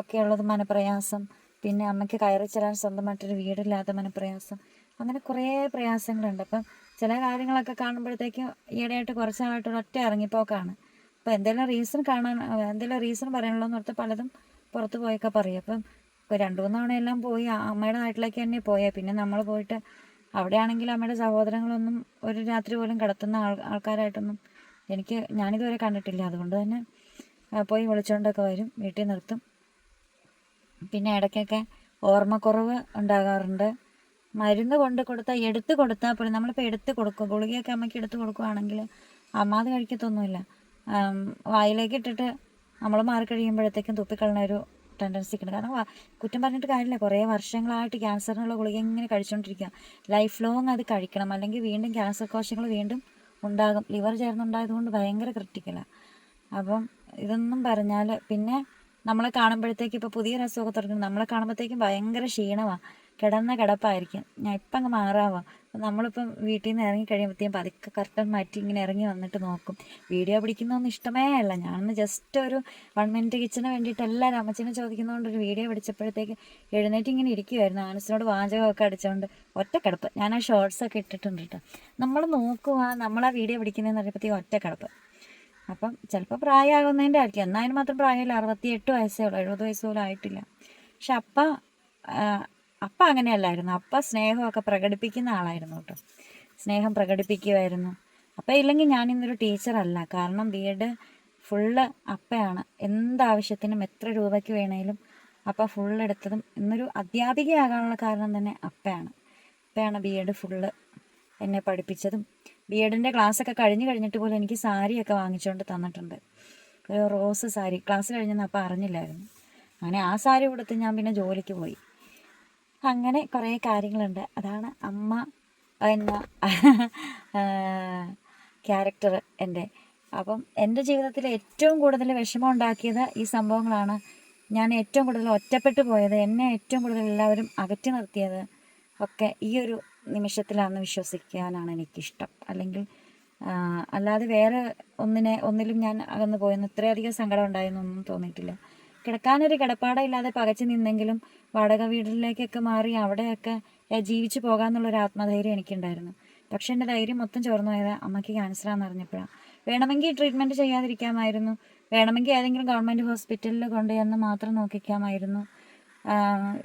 ഒക്കെയുള്ളത് മനപ്രയാസം. പിന്നെ അമ്മയ്ക്ക് കയറി ചെല്ലാൻ സ്വന്തമായിട്ടൊരു വീടില്ലാത്ത മനപ്രയാസം. അങ്ങനെ കുറേ പ്രയാസങ്ങളുണ്ട്. അപ്പം ചില കാര്യങ്ങളൊക്കെ കാണുമ്പോഴത്തേക്കും ഈയിടെയായിട്ട് കുറച്ച് നാളായിട്ട് ഒറ്റ ഇറങ്ങിപ്പോക്കാണ്. അപ്പോൾ എന്തെങ്കിലും റീസൺ കാണാൻ എന്തെങ്കിലും റീസൺ പറയാനുള്ളൂ പറഞ്ഞാൽ പലതും പുറത്ത് പോയൊക്കെ പറയും. അപ്പം ഇപ്പോൾ രണ്ട് മൂന്ന് എല്ലാം പോയി അമ്മയുടെ നാട്ടിലേക്ക് തന്നെ പോയാൽ പിന്നെ നമ്മൾ പോയിട്ട് അവിടെയാണെങ്കിൽ അമ്മയുടെ സഹോദരങ്ങളൊന്നും ഒരു രാത്രി പോലും കിടത്തുന്ന ആൾ ആൾക്കാരായിട്ടൊന്നും എനിക്ക് ഞാനിതുവരെ കണ്ടിട്ടില്ല. അതുകൊണ്ട് തന്നെ പോയി വിളിച്ചുകൊണ്ടൊക്കെ വരും വീട്ടിൽ നിർത്തും. പിന്നെ ഇടയ്ക്കൊക്കെ ഓർമ്മക്കുറവ് ഉണ്ടാകാറുണ്ട്. മരുന്ന് കൊണ്ട് കൊടുത്താൽ എടുത്ത് കൊടുത്താൽ പോലും നമ്മളിപ്പോൾ എടുത്ത് കൊടുക്കും. ഗുളികയൊക്കെ അമ്മയ്ക്ക് എടുത്ത് കൊടുക്കുകയാണെങ്കിൽ അമ്മ അത് കഴിക്കത്തൊന്നുമില്ല. വായിലേക്ക് ഇട്ടിട്ട് നമ്മൾ മാറി കഴിയുമ്പോഴത്തേക്കും തുപ്പിക്കളയുന്ന ഒരു ടെൻഡൻസി ഉണ്ട്. കാരണം കുറ്റം പറഞ്ഞിട്ട് കാര്യമില്ല. കുറേ വർഷങ്ങളായിട്ട് ക്യാൻസറിനുള്ള ഗുളിക ഇങ്ങനെ കഴിച്ചുകൊണ്ടിരിക്കുക ലൈഫ് ലോങ് അത് കഴിക്കണം. അല്ലെങ്കിൽ വീണ്ടും ക്യാൻസർ കോശങ്ങൾ വീണ്ടും ഉണ്ടാകും. ലിവർ ചേർന്നുണ്ടായതുകൊണ്ട് ഭയങ്കര ക്രിട്ടിക്കലാണ് അപ്പം ഇതൊന്നും പറഞ്ഞാൽ പിന്നെ നമ്മളെ കാണുമ്പോഴത്തേക്ക് ഇപ്പോൾ പുതിയൊരു അസുഖം തുടങ്ങുന്നു നമ്മളെ കാണുമ്പോഴത്തേക്കും ഭയങ്കര ക്ഷീണമാണ് കിടന്ന കിടപ്പായിരിക്കും. ഞാൻ ഇപ്പം അങ്ങ് മാറാവാം നമ്മളിപ്പം വീട്ടിൽ നിന്ന് ഇറങ്ങി കഴിയുമ്പോഴത്തേക്കും പതുക്കെ കർട്ടൻ മാറ്റി ഇങ്ങനെ ഇറങ്ങി വന്നിട്ട് നോക്കും. വീഡിയോ പിടിക്കുന്നതൊന്നും ഇഷ്ടമേ അല്ല. ഞാനൊന്ന് ജസ്റ്റ് ഒരു വൺ മിനിറ്റ് കിച്ചന് വേണ്ടിയിട്ട് എല്ലാവരും അമ്മച്ചനെ ചോദിക്കുന്നതുകൊണ്ട് ഒരു വീഡിയോ പിടിച്ചപ്പോഴത്തേക്ക് എഴുന്നേറ്റ് ഇങ്ങനെ ഇരിക്കുമായിരുന്നു ആനസിനോട് വാചകമൊക്കെ അടിച്ചുകൊണ്ട് ഒറ്റ കിടപ്പ്. ഞാൻ ആ ഷോർട്സ് ഒക്കെ ഇട്ടിട്ടുണ്ട് കേട്ടോ നമ്മൾ നോക്കുക നമ്മൾ ആ വീഡിയോ പിടിക്കുന്നതെന്ന് പറയുമ്പോഴത്തേക്കും ഒറ്റ കിടപ്പ്. അപ്പം ചിലപ്പോൾ പ്രായമാകുന്നതിന്റെ ആയിരിക്കും. എന്നാലും മാത്രം പ്രായമില്ല. അറുപത്തി എട്ട് വയസ്സേ ഉള്ളൂ. എഴുപത് വയസ്സ് ആയിട്ടില്ല. പക്ഷെ അപ്പ അപ്പ അങ്ങനെയല്ലായിരുന്നു. അപ്പ സ്നേഹമൊക്കെ പ്രകടിപ്പിക്കുന്ന ആളായിരുന്നു കേട്ടോ. സ്നേഹം പ്രകടിപ്പിക്കുമായിരുന്നു അപ്പം ഇല്ലെങ്കിൽ ഞാനിന്നൊരു ടീച്ചറല്ല. കാരണം ബി എഡ് ഫുള്ള് അപ്പയാണ്. എന്താവശ്യത്തിനും എത്ര രൂപയ്ക്ക് വേണേലും അപ്പ ഫുള്ള് എടുത്തതും ഇന്നൊരു അധ്യാപികയാകാനുള്ള കാരണം തന്നെ അപ്പയാണ്. അപ്പയാണ് ബി എഡ് ഫുള്ള് എന്നെ പഠിപ്പിച്ചതും. ബി എഡിന്റെ ക്ലാസ്സൊക്കെ കഴിഞ്ഞ് കഴിഞ്ഞിട്ട് പോലും എനിക്ക് സാരിയൊക്കെ വാങ്ങിച്ചുകൊണ്ട് തന്നിട്ടുണ്ട്. ഒരു റോസ് സാരി. ക്ലാസ് കഴിഞ്ഞെന്ന് അപ്പം അറിഞ്ഞില്ലായിരുന്നു. അങ്ങനെ ആ സാരി കൊടുത്ത് ഞാൻ പിന്നെ ജോലിക്ക് പോയി. അങ്ങനെ കുറേ കാര്യങ്ങളുണ്ട്. അതാണ് അമ്മ എന്ന ക്യാരക്ടർ എന്റെ. അപ്പം എന്റെ ജീവിതത്തിൽ ഏറ്റവും കൂടുതൽ വിഷമം ഉണ്ടാക്കിയത് ഈ സംഭവങ്ങളാണ്. ഞാൻ ഏറ്റവും കൂടുതൽ ഒറ്റപ്പെട്ടു പോയത് എന്നെ ഏറ്റവും കൂടുതൽ എല്ലാവരും അകറ്റി നിർത്തിയത് ഒക്കെ ഈ ഒരു നിമിഷത്തിലാണെന്ന് വിശ്വസിക്കാനാണ് എനിക്കിഷ്ടം. അല്ലെങ്കിൽ അല്ലാതെ വേറെ ഒന്നിനെ ഒന്നിലും ഞാൻ അകന്നു പോയെന്ന് ഇത്രയധികം സങ്കടം ഉണ്ടായെന്നൊന്നും തോന്നിയിട്ടില്ല. കിടക്കാനൊരു കിടപ്പാടമില്ലാതെ പകച്ചു നിന്നെങ്കിലും വാടക വീട്ടിലേക്കൊക്കെ മാറി അവിടെയൊക്കെ ജീവിച്ചു പോകാമെന്നുള്ളൊരു ആത്മധൈര്യം എനിക്കുണ്ടായിരുന്നു. പക്ഷെ എന്റെ ധൈര്യം മൊത്തം ചോർന്നു പോയത് അമ്മയ്ക്ക് ക്യാൻസറാന്ന് അറിഞ്ഞപ്പോഴാണ് വേണമെങ്കിൽ ട്രീറ്റ്മെന്റ് ചെയ്യാതിരിക്കാമായിരുന്നു. വേണമെങ്കിൽ ഏതെങ്കിലും ഗവൺമെന്റ് ഹോസ്പിറ്റലിൽ കൊണ്ടുചെന്ന് മാത്രം നോക്കിക്കാമായിരുന്നു.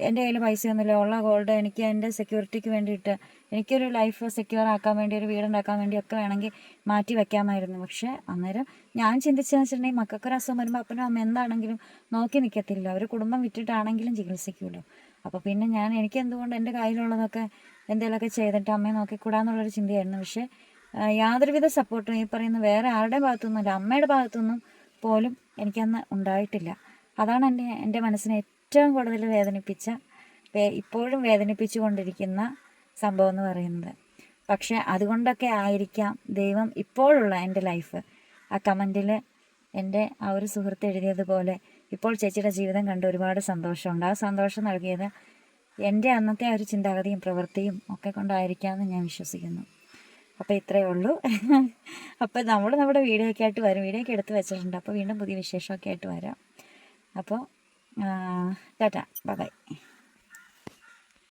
എന്റെ കയ്യിൽ പൈസയൊന്നുമില്ല. ഉള്ള ഗോൾഡ് എനിക്ക് എന്റെ സെക്യൂരിറ്റിക്ക് വേണ്ടിയിട്ട് എനിക്കൊരു ലൈഫ് സെക്യൂർ ആക്കാൻ വേണ്ടി ഒരു വീടുണ്ടാക്കാൻ വേണ്ടി ഒക്കെ വേണമെങ്കിൽ മാറ്റി വെക്കാമായിരുന്നു. പക്ഷേ അന്നേരം ഞാൻ ചിന്തിച്ചതെന്ന് വെച്ചിട്ടുണ്ടെങ്കിൽ മക്കൾക്കൊരു അസുഖം വരുമ്പോൾ അപ്പനും അമ്മ എന്താണെങ്കിലും നോക്കി നിൽക്കത്തില്ല അവർ കുടുംബം വിറ്റിട്ടാണെങ്കിലും ചികിത്സിക്കുമല്ലോ അപ്പോൾ പിന്നെ ഞാൻ എനിക്ക് എന്തുകൊണ്ട് എന്റെ കയ്യിലുള്ളതൊക്കെ എന്തെങ്കിലുമൊക്കെ ചെയ്തിട്ട് അമ്മയെ നോക്കിക്കൂടാന്നുള്ളൊരു ചിന്തയായിരുന്നു. പക്ഷേ യാതൊരുവിധ സപ്പോർട്ടും ഈ പറയുന്ന വേറെ ആരുടെ ഭാഗത്തുനിന്നല്ല അമ്മയുടെ ഭാഗത്തുനിന്നും പോലും എനിക്കന്ന് ഉണ്ടായിട്ടില്ല. അതാണ് എന്റെ എന്റെ മനസ്സിനെ ഏറ്റവും കൂടുതൽ വേദനിപ്പിച്ച ഇപ്പോഴും വേദനിപ്പിച്ചു കൊണ്ടിരിക്കുന്ന സംഭവം എന്ന് പറയുന്നത്. പക്ഷേ അതുകൊണ്ടൊക്കെ ആയിരിക്കാം ദൈവം ഇപ്പോഴുള്ള എന്റെ ലൈഫ്. ആ കമന്റിൽ എന്റെ ആ ഒരു സുഹൃത്ത് എഴുതിയതുപോലെ ഇപ്പോൾ ചേച്ചിയുടെ ജീവിതം കണ്ട് ഒരുപാട് സന്തോഷമുണ്ട്. ആ സന്തോഷം നൽകിയത് എന്റെ അന്നത്തെ ആ ഒരു ചിന്താഗതിയും പ്രവൃത്തിയും ഒക്കെ കൊണ്ടായിരിക്കാമെന്ന് ഞാൻ വിശ്വസിക്കുന്നു. അപ്പോൾ ഇത്രയേ ഉള്ളൂ. അപ്പോൾ നമ്മൾ നമ്മുടെ വീഡിയോ ഒക്കെ ആയിട്ട് വരും. വീഡിയോ ഒക്കെ എടുത്ത് വെച്ചിട്ടുണ്ട്. അപ്പോൾ വീണ്ടും പുതിയ വിശേഷമൊക്കെ ആയിട്ട് വരാം. അപ്പോൾ ടാറ്റ ബൈ